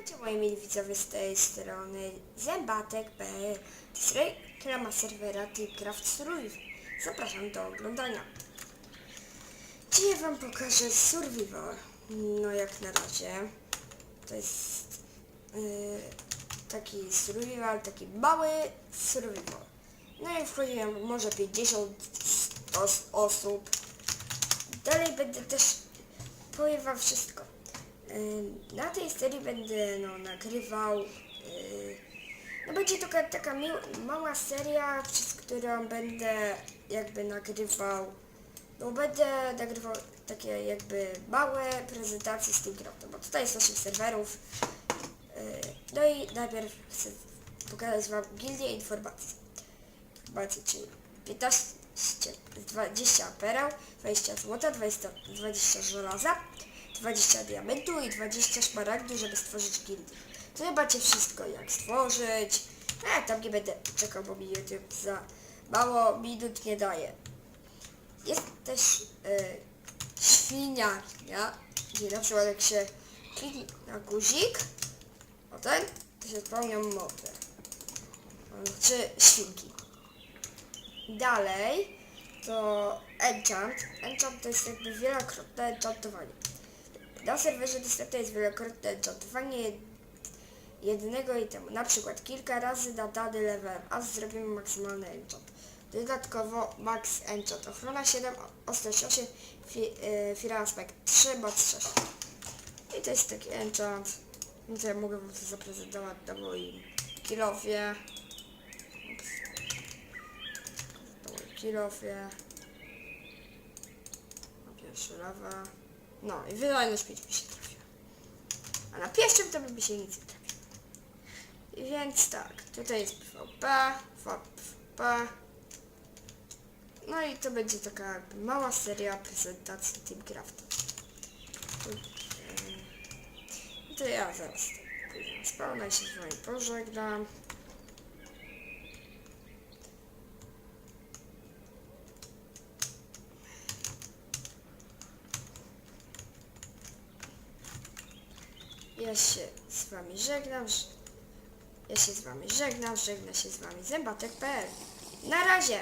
Witajcie moi mili widzowie z tej strony Zębatek.pl To jest reklama serwera Tipcraft Survival. Zapraszam do oglądania. Dzisiaj wam pokażę Survival. No jak na razie. To jest yy, taki survival, taki mały survival. No i wchodzi nam może 50 os- osób. Dalej będę też powiem wam wszystko. Na tej serii będę no, nagrywał. Yy, no będzie to taka, mała seria, przez którą będę jakby nagrywał. No będę nagrywał takie jakby małe prezentacje z tym bo tutaj jest 8 serwerów. Yy, no i najpierw chcę pokazać wam gildię informacji. Informacji, czyli 15, 20 pereł, 20 złota, 20, 20 żelaza, 20 diamentu i 20 szmaragdu, żeby stworzyć gildię. Tu zobaczcie wszystko, jak stworzyć. A tam nie będę czekał, bo mi YouTube za mało minut nie daje. Jest też e, świniarnia, gdzie na przykład jak się kliknie na guzik, o ten, to się spełnią mody. Czy świnki. Dalej to enchant. Enchant to jest jakby wielokrotne enchantowanie. Na serwerze dostępne jest wielokrotne jed- jednego itemu. Na przykład kilka razy na dany level, a zrobimy maksymalny enchant. Dodatkowo max enchant. Ochrona 7, ostrość 8, fi, y, Fira aspekt 3, moc 6. I to jest taki enchant. Ja mogę wam to zaprezentować na moim kilofie. Na moim kilofie. Na pierwszy lewa. No i wydajność 5 mi się trafiła. A na pierwszym to by mi się nic nie trafiło. I Więc tak, tutaj jest PvP, PvP. No i to będzie taka jakby mała seria prezentacji Teamcrafta. To ja zaraz pójdę na spawna i się z wami pożegnam. Ja się z wami żegnam. Ja się z wami żegnam, żegna się z wami zębatek.pl. Na razie!